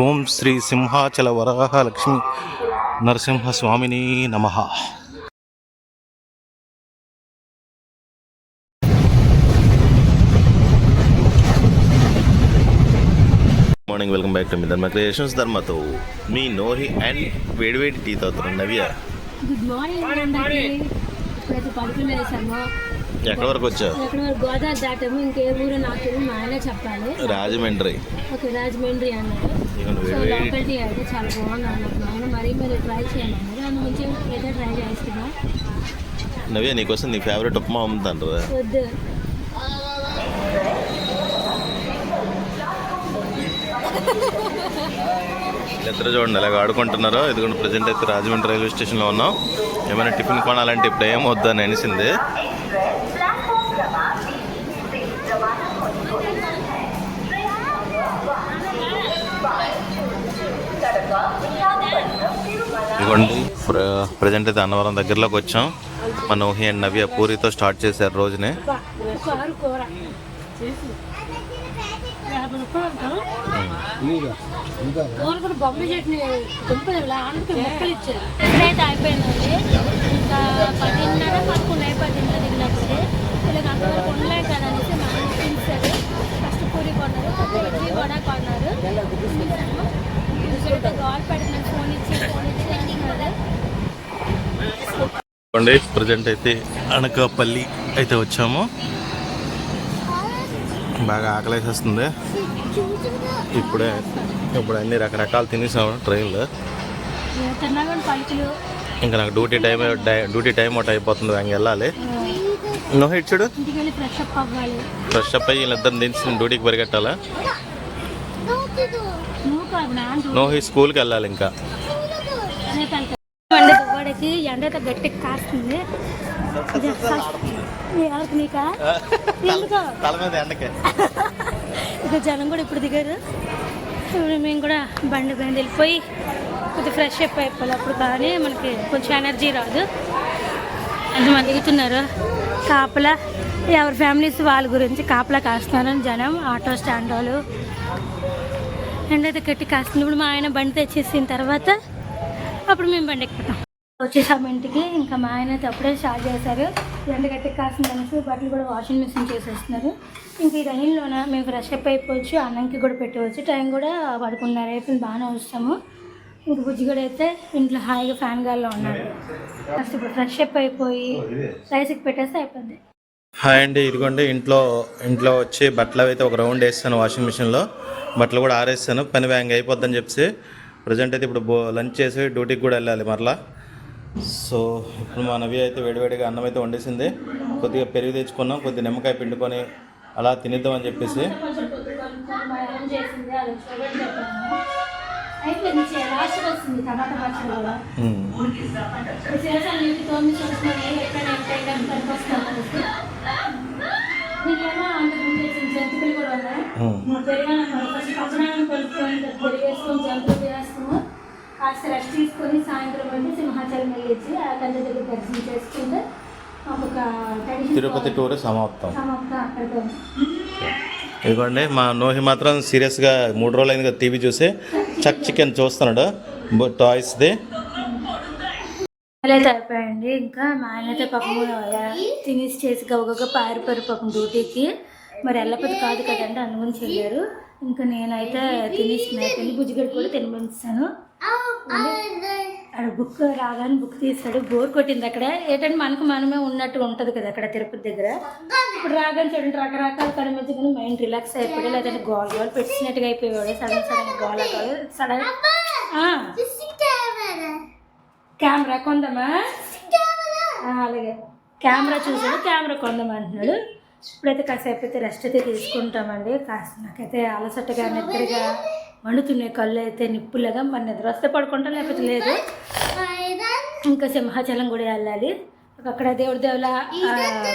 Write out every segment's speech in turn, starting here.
ఓం శ్రీ సింహాచల వరాహ లక్ష్మి నరసింహ స్వామిని నమ morning welcome back to మీ ధర్మ క్రియేషన్స్ ధర్మతో మీ నోహి అండ్ వేడివేడి టీ తాగుతున్నాను నవ్య. గుడ్ మార్నింగ్ ఇప్పుడైతే ఎక్కడి వరకు వచ్చావు ఎక్కడ వరకు? గోదావరి దాటాము. ఇంకే ఊరు నాకు మా ఆయన చెప్పాలి. రాజమండ్రి. ఓకే రాజమండ్రి అన్నారు. ఇక సో వేడి లోకల్ టీ అయితే చాలా బాగుంది అన్నారు మా ఆయన. మరీ మీరు ట్రై చేయమన్నారు అందు నుంచి అయితే ట్రై చేస్తున్నా. నవ్య నీకోసం నీ ఫేవరెట్ ఉప్మా అమ్ముతాను వద్దు. ఇద్దరు చూడండి అలాగ ఆడుకుంటున్నారో. ఇదిగోండి ప్రజెంట్ అయితే రాజమండ్రి రైల్వే స్టేషన్లో ఉన్నాం. ఏమైనా టిఫిన్ కొనాలంటే ఇప్పుడు ఏం వద్దని అనిసింది. ఇదిగోండి ప్రజెంట్ అయితే అన్నవరం దగ్గరలోకి వచ్చాం. మన ఊహి అండ్ నవ్య పూరితో స్టార్ట్ చేశారు రోజునే. అయిపోయిందండి ఇంకా పదిన్నర పదకొండు అయిపోయింది దిగినప్పుడు అంతవరకు కదా అనేసి మా పిలిచారు ఫస్ట్ పూరి కొన్నారు ఇడ్లీ కూడా కొన్నారు గోల్ పెట్టి ఫోన్ ఇచ్చి ఫోన్ ఇచ్చి ఇదిగోండి ప్రజెంట్ అయితే అనకాపల్లి అయితే వచ్చాము. బాగా ఆకలేసేస్తుంది. ఇప్పుడే ఇప్పుడు అన్ని రకరకాలు తినేసాము ట్రైన్లో. ఇంకా నాకు డ్యూటీ టైం డ్యూటీ టైం ఒకటి అయిపోతుంది ఇంక వెళ్ళాలి. ఇచ్చుడు ఇంటికి వెళ్ళి ఫ్రెష్ అప్ అయ్యి వీళ్ళిద్దరిని దించి డ్యూటీకి పరిగెట్టాలా? నాన్న నోహి స్కూల్కి వెళ్ళాలి ఇంకా. గోడకి ఎండ అయితే గట్టిగా కాస్తుంది. ఇది ఎవరికి నీకా? ఇక జనం కూడా ఇప్పుడు దిగారు. ఇప్పుడు మేము కూడా బండి పైన వెళ్ళిపోయి కొద్దిగా ఫ్రెష్ అప్ అయిపోవాలి అప్పుడు కానీ మనకి కొంచెం ఎనర్జీ రాదు. ఎంతమంది దిగుతున్నారు? కాపలా? ఎవరి ఫ్యామిలీస్ వాళ్ళ గురించి కాపలా కాస్తున్నారని జనం ఆటో స్టాండ్ వాళ్ళు. ఎండైతే గట్టి కాస్తుంది. ఇప్పుడు మా ఆయన బండి తెచ్చేసిన తర్వాత అప్పుడు మేము బండి ఎక్కుతాం. వచ్చేసాము ఇంటికి. ఇంకా మా ఆయన అయితే అప్పుడే స్టార్ట్ చేశారు. ఎండ గట్టి కాస్తుంది అనేసి బట్టలు కూడా వాషింగ్ మిషన్ చేసేస్తున్నారు. ఇంక ఈ రైన్లోన మేము ఫ్రెష్ అప్ అయిపోవచ్చు అన్నంకి కూడా పెట్టవచ్చు. టైం కూడా పడుకున్నారు అయిపోయింది బాగానే వస్తాము. ఇంక బుజ్జి కూడా అయితే ఇంట్లో హాయిగా ఫ్యాన్ గాల్లో ఉన్నారు ఫస్ట్ ఇప్పుడు ఫ్రెష్ అప్ అయిపోయి రైస్కి పెట్టేస్తే అయిపోద్ది హాయ్ అండి ఇదిగోండి ఇంట్లో ఇంట్లో వచ్చి బట్టలు అయితే ఒక రౌండ్ వేస్తాను వాషింగ్ మిషన్లో. బట్టలు కూడా ఆరేస్తాను పని వ్యాంగ్ అయిపోద్దని చెప్పేసి. ప్రజెంట్ అయితే ఇప్పుడు లంచ్ చేసి డ్యూటీకి కూడా వెళ్ళాలి మరలా. సో ఇప్పుడు మా నవి అయితే వేడివేడిగా అన్నం అయితే వండేసింది. కొద్దిగా పెరుగు తెచ్చుకున్నాం కొద్దిగా నిమ్మకాయ పిండుకొని అలా తినిద్దాం అని చెప్పేసి. కూడా జంతువులు ఉన్నాయి. పెరిగాను ఫస్ట్ పచ్చనాన్ని కలుపుకొని వేసుకొని జంతువులు కాస్త రెస్ట్ తీసుకొని సాయంత్రం వెళ్ళి సింహాచలం వెళ్ళేసి ఆ తల్లి దగ్గర దర్శనం చేసుకుంటే ఒక తిరుపతి టూర్ సమాప్తం. సమాప్తం అక్కడితో ఇదిగోండి మా నోహి మాత్రం సీరియస్గా మూడు రోజులు అయింది కదా టీవీ చూసి. చక్ చికెన్ చూస్తున్నాడు. టాయ్స్ది అయితే అయిపోయండి ఇంకా మా ఆయన అయితే పాపం తినేసి చేసి గవగగా పారిపోయారు పాపం డ్యూటీకి. మరి వెళ్ళకపోతే కాదు కదండి అందుగురించి వెళ్ళారు ఇంకా నేనైతే తినేసి అయిపోయింది బుజ్జిగడ్డ కూడా తినిపించాను అక్కడ బుక్ రాగానే బుక్ తీస్తాడు. బోర్ కొట్టింది అక్కడ. ఏంటంటే మనకు మనమే ఉన్నట్టు ఉంటుంది కదా అక్కడ తిరుపతి దగ్గర. ఇప్పుడు రాగానే చూడండి రకరకాల కనిపించగానే మైండ్ రిలాక్స్ అయిపోయాడు. లేదంటే గోల్ గోల్ పెట్టినట్టుగా అయిపోయాడు సడన్ సడన్ గోల గోల. Sudden camera. కొందామా? అలాగే. కెమెరా చూసాడు. కెమెరా కొందామా అంటున్నాడు ఇప్పుడైతే కాసేపు అయితే రెస్ట్ అయితే తీసుకుంటామండి. కాస్త నాకైతే అలసటగా నిద్రగా మండుతున్నాయి కళ్ళు అయితే నిప్పులుగా మన నిద్ర వస్తే పడుకుంటాం లేకపోతే లేదు. ఇంకా సింహాచలం కూడా వెళ్ళాలి. అక్కడ దేవుడి దేవుల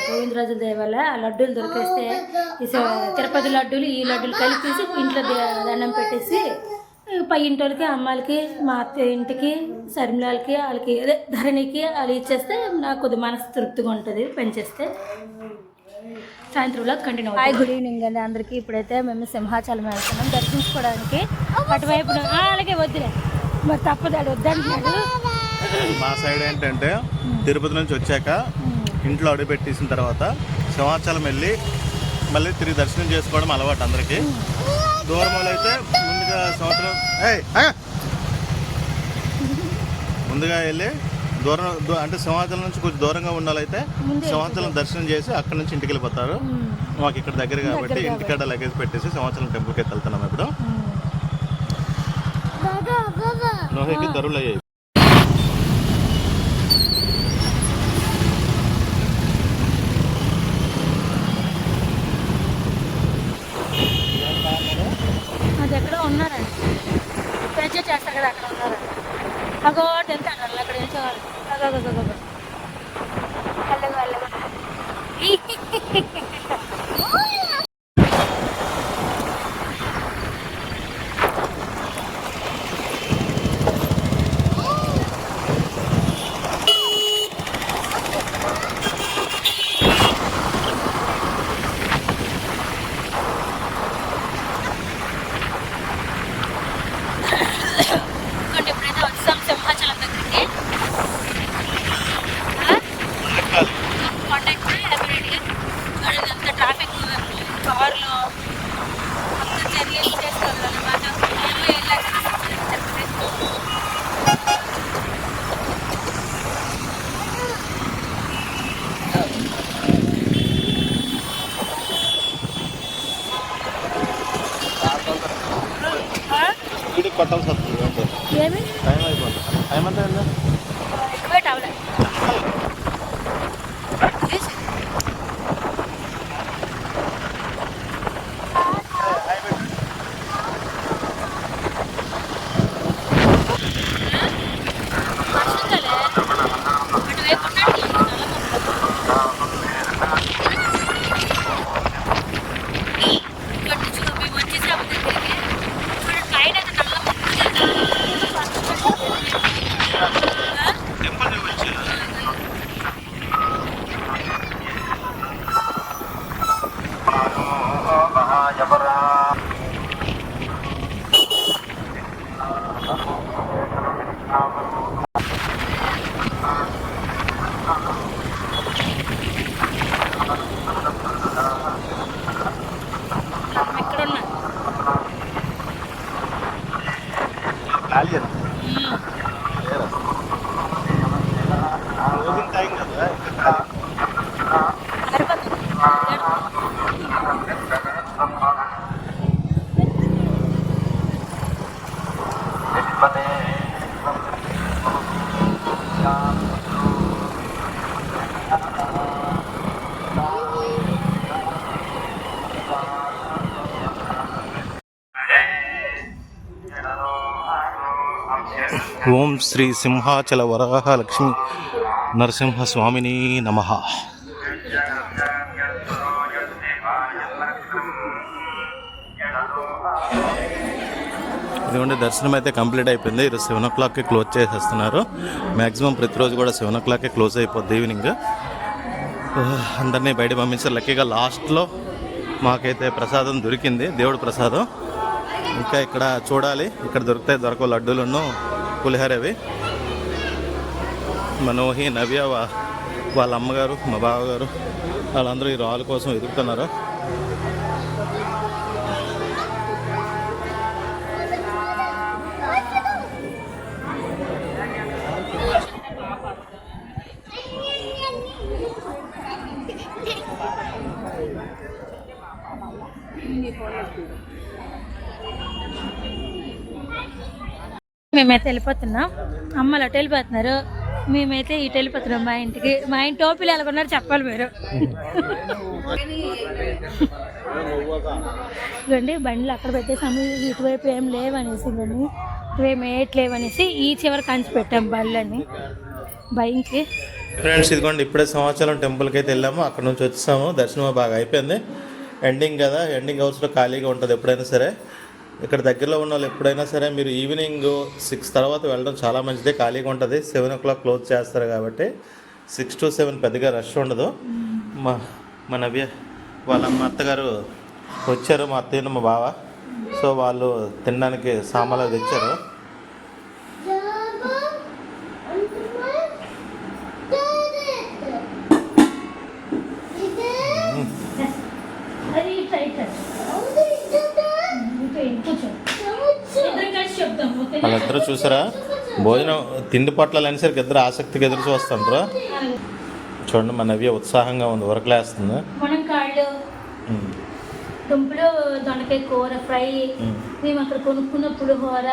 గోవిందరాజు దేవాల ఆ లడ్డూలు దొరికేస్తే ఈ తిరుపతి లడ్డూలు ఈ లడ్డూలు కలిపేసి ఇంట్లో దండం పెట్టేసి పై ఇంటి వాళ్ళకి అమ్మాలకి మా అత్త ఇంటికి శర్మిలాలకి వాళ్ళకి అదే ధరణికి వాళ్ళు ఇచ్చేస్తే నాకు కొద్ది మనసు తృప్తిగా ఉంటుంది పెంచేస్తే. సాయంత్రంలో కంటిన్యూ హాయ్ గుడ్ ఈవినింగ్ అండి అందరికీ. ఇప్పుడైతే మేము సింహాచలం వెళ్తున్నాం. దర్శించుకోవడానికి అటువైపు అలాగే వద్దులే. మరి తప్పదాడు వద్దంటున్నాడు. మా సైడ్ ఏంటంటే తిరుపతి నుంచి వచ్చాక ఇంట్లో అడుగు పెట్టేసిన తర్వాత సింహాచలం వెళ్ళి మళ్ళీ తిరిగి దర్శనం చేసుకోవడం అలవాటు అందరికీ. దూరంలో అయితే ముందుగా సంవత్సరం! ముందుగా వెళ్ళి దూరం అంటే సింహాచలం నుంచి కొంచెం దూరంగా ఉండాలైతే సింహాచలం దర్శనం చేసి అక్కడ నుంచి ఇంటికి వెళ్ళిపోతారు. మాకు ఇక్కడ దగ్గర కాబట్టి ఇంటికాడ లగేజ్ పెట్టేసి సింహాచలం టెంపుల్కి అయితే వెళ్తున్నాం ఇప్పుడు. ధరలు అయ్యాయి. అది ఎక్కడో ఉన్నారండి. చేస్తారు కదా అక్కడ ఉన్నారండి. అగో నిల్చోవాలి అగో అగో అగో వెళ్ళగా వెళ్ళగా ఇంకోటి ఎప్పుడైతే వచ్చాం సింహాచలం దగ్గరికి కాంటాక్ట్ ఎమరేట్గా చూడండి అంత ట్రాఫిక్ కార్లో అంత జర్నీ చేసుకోవాలన్నమాట మేము వెళ్ళాక వీడికి కొట్టాల్సి వస్తుంది. టైం అయిపోతుంది. టైం అంతా ఏందా ఎక్కువే టవలే ఇక్కడ ఉన్నా క్లోజింగ్ టైం కదా ఇంకా సరిపోతుంది ఓం శ్రీ సింహాచల వరాహ లక్ష్మి నరసింహ స్వామిని నమ. ఇదిగోండి దర్శనం అయితే కంప్లీట్ అయిపోయింది. ఈరోజు సెవెన్ ఓ క్లాక్కి క్లోజ్ చేసేస్తున్నారు. మ్యాక్సిమం ప్రతిరోజు కూడా సెవెన్ ఓ క్లాక్కి క్లోజ్ అయిపోద్ది ఈవినింగ్. అందరినీ బయట పంపించారు. లక్కీగా లాస్ట్లో మాకైతే ప్రసాదం దొరికింది. దేవుడు ప్రసాదం. ఇంకా ఇక్కడ చూడాలి. ఇక్కడ దొరుకుతాయి దొరకవు లడ్డూలను పులిహోర అవి మనోహి నవ్య వా- వాళ్ళ అమ్మగారు మా బావగారు వాళ్ళందరూ ఈ రాళ్ళ కోసం ఎదుగుతున్నారు. మేమైతే వెళ్ళిపోతున్నాం. అమ్మలు అటు వెళ్ళిపోతున్నారు. మేమైతే ఇటు వెళ్ళిపోతున్నాం మా ఇంటికి. మా ఇంటి టోపీలు ఎలాగొన్నారు చెప్పాలి మీరు. ఇవ్వండి బండ్లు అక్కడ పెట్టేసాము ఇటువైపు ఏం లేవనేసి కానీ ఇటువైపు ఏట్లేవనేసి ఈ చివరి కంచి పెట్టాం బండ్లని భయంకి ఫ్రెండ్స్ ఇదిగోండి ఇప్పుడే సంవత్సరం టెంపుల్కి అయితే వెళ్ళాము. అక్కడ నుంచి వచ్చేసాము. దర్శనం బాగా అయిపోయింది. ఎండింగ్ కదా ఎండింగ్ హౌస్లో ఖాళీగా ఉంటుంది ఎప్పుడైనా సరే. ఇక్కడ దగ్గరలో ఉన్న వాళ్ళు ఎప్పుడైనా సరే మీరు ఈవినింగ్ సిక్స్ తర్వాత వెళ్ళడం చాలా మంచిది ఖాళీగా ఉంటుంది. సెవెన్ ఓ క్లాక్ క్లోజ్ చేస్తారు కాబట్టి సిక్స్ టు సెవెన్ పెద్దగా రష్ ఉండదు. మా మా నవ్య వాళ్ళ మా అత్తగారు వచ్చారు మా అత్తయ్య మా బావ. సో వాళ్ళు తినడానికి సామాన్లు తెచ్చారు అది టైట్ కూర్చో ఇద్దరం కలిసి చెప్దాం వాళ్ళిద్దరూ చూసారా? భోజనం తిండి పట్ల అనేసరికి ఇద్దరు ఆసక్తిగా ఎదురు చూస్తుంటారు. చూడండి మా నవ్య ఉత్సాహంగా ఉంది ఉరకలేస్తుంది. మనం కాళ్ళు ఉమ్, దుంపలు దొండకాయ కూర ఫ్రై మేము అక్కడ కొనుక్కున్న పులిహోర.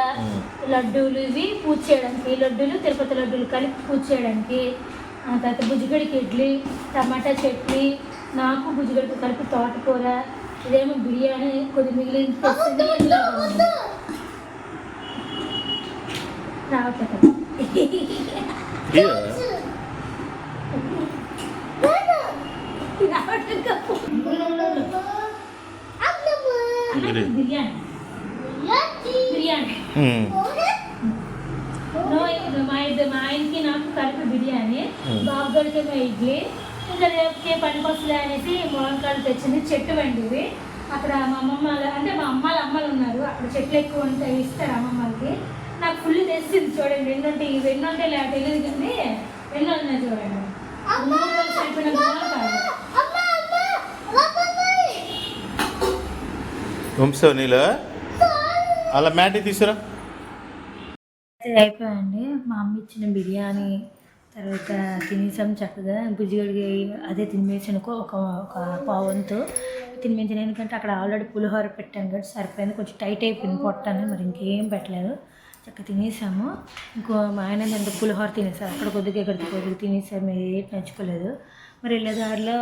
లడ్డూలు ఇవి పూజ చేయడానికి ఈ లడ్డూలు తిరుపతి లడ్డూలు కలిపి పూజ చేయడానికి ఆ తర్వాత బుజ్జిగడికి ఇడ్లీ టమాటా చట్నీ నాకు బుజ్జిగడికి కలిపి తోటకూర ఇదేమో బిర్యానీ కొద్ది మిగిలిన తెచ్చింది. ఇలాగ ఉంది. రావట్లేదు ఇయ్య. రావట్లేదు ఇది. బిర్యానీ బిర్యానీ ఉమ్, ఇది మా ఇద్దరు మా ఆయనకి నాకు కలిపి బిర్యానీ బాబు గడికి మా ఇడ్లీ ఇంకా రేపుకి పనికి వస్తుంది అనేసి మునక్కాయలు తెచ్చింది చెట్టు వండివి అక్కడ మా అమ్మమ్మ అంటే మా అమ్మాల అమ్మలు ఉన్నారు అక్కడ చెట్లు ఎక్కువ ఉంటాయి ఇస్తారు అమ్మమ్మ నాకు ఫుల్ తెచ్చింది చూడండి. ఎన్ని ఉంటాయి ఇవి ఎన్ని ఉంటాయి లేదా తెలియదు కానీ ఎన్ని ఉన్నాయి చూడండి. వంశం నీళ్ళు అలా మ్యాటీ తీసురా? అయితే అయిపోయండి మా అమ్మ ఇచ్చిన బిర్యానీ తర్వాత తినేసాం చక్కగా. బుజ్జిగడికి అదే ఒక ఒక ఒక పావంతో తినిపించాను. ఎందుకంటే అక్కడ ఆల్రెడీ పులిహోర పెట్టాను కాబట్టి సరిపోయింది. కొంచెం టైట్ అయిపోయింది పొట్టాను మరి ఇంకేం పెట్టలేదు. చక్కగా తినేసాము. ఇంకో మా ఆయన ఎంత పులిహోర తినేసారు. అక్కడ కొద్దిగా ఇక్కడ కొద్దిగా తినేసారు. మీరు ఏం నచ్చుకోలేదు మరి వెళ్ళే దారిలో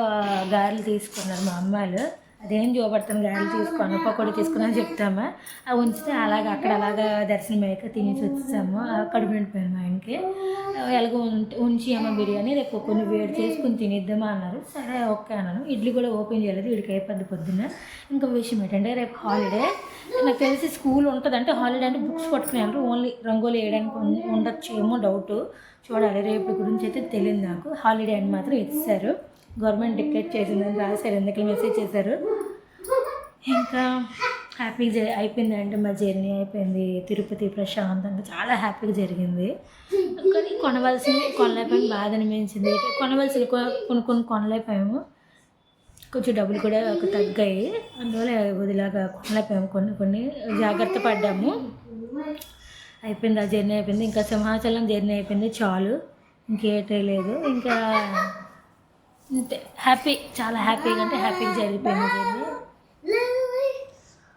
గారెలు తీసుకున్నారు మా అమ్మాయిలు. అదేం చూపడతాను గాలి తీసుకొని పకోడీ అని చెప్తామా. అవి ఉంచితే అలాగ అక్కడ అలాగా దర్శనం అయ్యాక తినేసి వచ్చేసాము. అక్కడ కడుపు నిండిపోయాను మా ఆయనకి. ఎలాగో ఉంచి- ఉంచి అమ్మ బిర్యానీ రేపు కొన్ని వేడి చేసుకుని తినేద్దామా అన్నారు. సరే ఓకే అన్నాను. ఇడ్లీ కూడా ఓపెన్ చేయలేదు వీడికి అయిపోద్ది పొద్దున్న. ఇంకా విషయం ఏంటంటే రేపు హాలిడే. నాకు తెలిసి స్కూల్ ఉంటుంది. అంటే హాలిడే అంటే బుక్స్ పట్టుకుని ఓన్లీ రంగోలు వేయడానికి ఉండొచ్చు ఏమో డౌట్. చూడాలి రేపు గురించి అయితే తెలియదు నాకు. హాలిడే అని మాత్రం ఇచ్చారు. గవర్నమెంట్ డిక్లేర్ చేసిందని రాశారు. ఎందుకు మెసేజ్ చేశారు? ఇంకా హ్యాపీగా అయిపోయింది అయిపోయిందంటే మా జర్నీ అయిపోయింది. తిరుపతి ప్రశాంతంగా చాలా హ్యాపీగా జరిగింది. కానీ కొనవలసింది కొనలేకపోయిన బాధ అనిపించింది. కొనవలసింది కొన్ని కొన్ని కొనలేకపోయాము. కొంచెం డబ్బులు కూడా ఒక తగ్గాయి. అందువల్ల వదిలాగా కొనలేకపోయాము. కొన్ని కొన్ని జాగ్రత్త పడ్డాము. అయిపోయింది ఆ జర్నీ అయిపోయింది. ఇంకా సింహాచలం జర్నీ అయిపోయింది. చాలు. ఇంకేటే లేదు. ఇంకా అంతే. హ్యాపీ చాలా హ్యాపీగా అంటే హ్యాపీగా జరిగిపోయింది జర్నీ.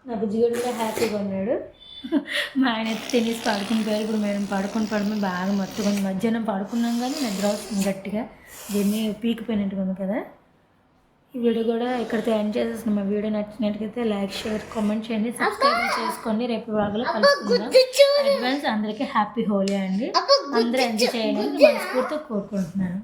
నా బుజ్జిగడు కూడా హ్యాపీగా ఉన్నాడు. మా ఆయన తినేసి పడుకుని పోయారు. ఇప్పుడు మేము పడుకొని పడుకుని బాగా మత్తుకొని మధ్యాహ్నం పడుకున్నాం కానీ నిద్ర వస్తుంది గట్టిగా. జర్నీ పీకిపోయినట్టుగా ఉంది కదా. ఈ వీడియో కూడా ఇక్కడితో ఎండ్ చేసేస్తున్నాం. మా వీడియో నచ్చినట్టుగైతే లైక్ షేర్ కామెంట్ చేయండి. సబ్స్క్రైబ్ చేసుకోండి. రేపు వాళ్ళలో కలుసుకుందాం. అడ్వాన్స్ అందరికీ హ్యాపీ హోలీ అండి. అందరూ ఎంజాయ్ చేయాలని మనస్ఫూర్తిగా కోరుకుంటున్నాను.